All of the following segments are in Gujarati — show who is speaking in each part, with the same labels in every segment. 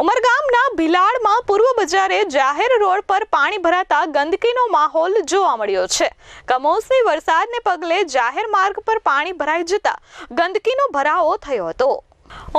Speaker 1: ઉમરગામના ભિલાડમાં પૂર્વ બજારે જાહેર રોડ પર પાણી ભરાતા ગંદકીનો માહોલ જોવા મળ્યો છે. કમોસમી વરસાદને પગલે જાહેર માર્ગ પર પાણી ભરાઈ જતા ગંદકીનો ભરાવો થયો હતો.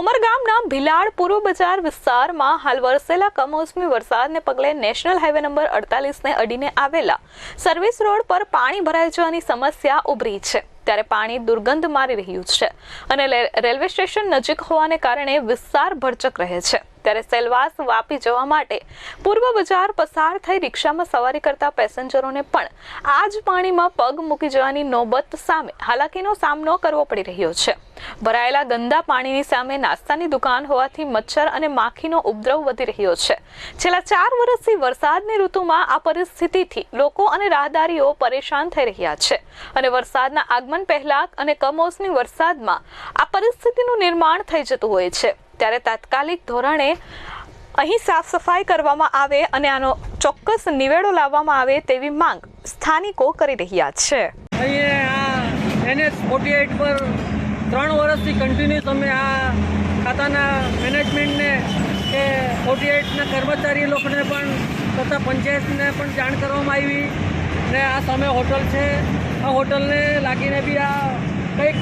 Speaker 1: ઉમરગામના ભિલાડ પૂર્વ બજાર વિસ્તારમાં હાલ વરસેલા કમોસમી વરસાદને પગલે નેશનલ હાઈવે નંબર અડતાલીસને અડીને આવેલા સર્વિસ રોડ પર પાણી ભરાઈ જવાની સમસ્યા ઉભરી છે. ત્યારે પાણી દુર્ગંધ મારી રહ્યું છે અને રેલવે સ્ટેશન નજીક હોવાને કારણે વિસ્તાર ભરચક રહે છે. ત્યારે સેલવાસ વાપી જવા માટે પૂર્વ બજાર પસાર થઈ રિક્ષામાં સવારી કરતા પેસેન્જરોને પણ આ જ પાણીમાં પગ મૂકી જવાની નોબત સામે હાલાકીનો સામનો કરવો પડી રહ્યો છે. ભરાયેલા ગંદા પાણીની સામે નાસ્તાની દુકાન હોવાથી મચ્છર અને માખીનો ઉપદ્રવ વધી રહ્યો છે. છેલ્લા ચાર વર્ષથી વરસાદની ઋતુમાં આ પરિસ્થિતિથી લોકો અને રાહદારીઓ પરેશાન થઈ રહ્યા છે અને વરસાદના આગમન પહેલા અને કમોસમી વરસાદમાં આ પરિસ્થિતિનું નિર્માણ થઈ જતું હોય છે. ત્યારે તાત્કાલિક ધોરણે અહીં સાફ સફાઈ કરવામાં આવે અને આનો ચોક્કસ નિવેડો લાવવામાં આવે તેવી માંગ સ્થાનિકો કરી રહ્યા છે.
Speaker 2: એનએસ ફોર્ટી એઇટ પર ત્રણ વર્ષથી કન્ટિન્યુઅસ અમે આ ખાતાના મેનેજમેન્ટને કે ફોર્ટી એઇટના કર્મચારી લોકોને પણ તથા પંચાયતને પણ જાણ કરવામાં આવી ને આ સામે હોટલ છે. આ હોટલને લાગીને બી આ કંઈક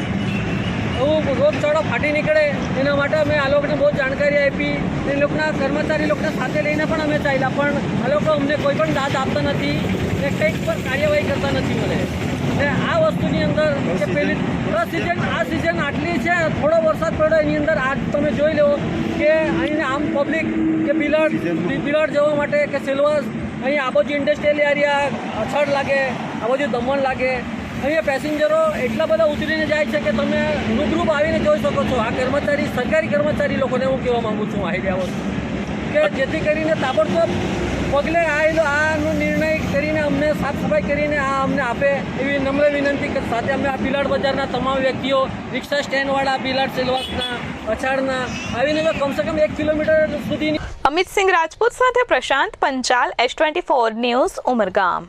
Speaker 2: એવું રોગચાળો ફાટી નીકળે એના માટે અમે આ લોકોને બહુ જાણકારી આપી. એ લોકોના કર્મચારી લોકોને સાથે લઈને પણ અમે ચાલ્યા પણ આ લોકો અમને કોઈ પણ દાદ આપતા નથી ને કંઈક પણ કાર્યવાહી કરતા નથી મને ને આ વસ્તુની અંદર કે પેલી આ સિઝન આ સિઝન આટલી છે થોડો વરસાદ પડ્યો એની અંદર આ તમે જોઈ લો કે અહીં આમ પબ્લિક કે બિલાડ બિલાડ જવા માટે કે સિલ્વર અહીં આ બાજુ ઇન્ડસ્ટ્રીયલ એરિયા અછડ લાગે આ બાજુ દમણ લાગે અહીંયા પેસેન્જરો એટલા બધા ઉતરીને જાય છે કે તમે રૂબરૂપ આવીને જોઈ શકો છો. આ કર્મચારી, સરકારી કર્મચારી લોકોને હું કહેવા માંગુ છું આઈડિયા વસ્તુ. કે જેથી કરીને તાબડતોબ પગલે આ આનો નિર્ણય કરીને અમને સાફ સફાઈ કરીને આ અમને આપે એવી નમ્ર વિનંતી કે સાથે અમે આ બિલાડ બજારના તમામ વ્યક્તિઓ, રિક્ષા સ્ટેન્ડવાળા, બિલાડ સેલવાસના અછાડના આવીને જો કમસે કમ એક કિલોમીટર સુધીની
Speaker 1: અમિત સિંહ રાજપૂત સાથે Prashant Panchal, S twenty four news, Umargam.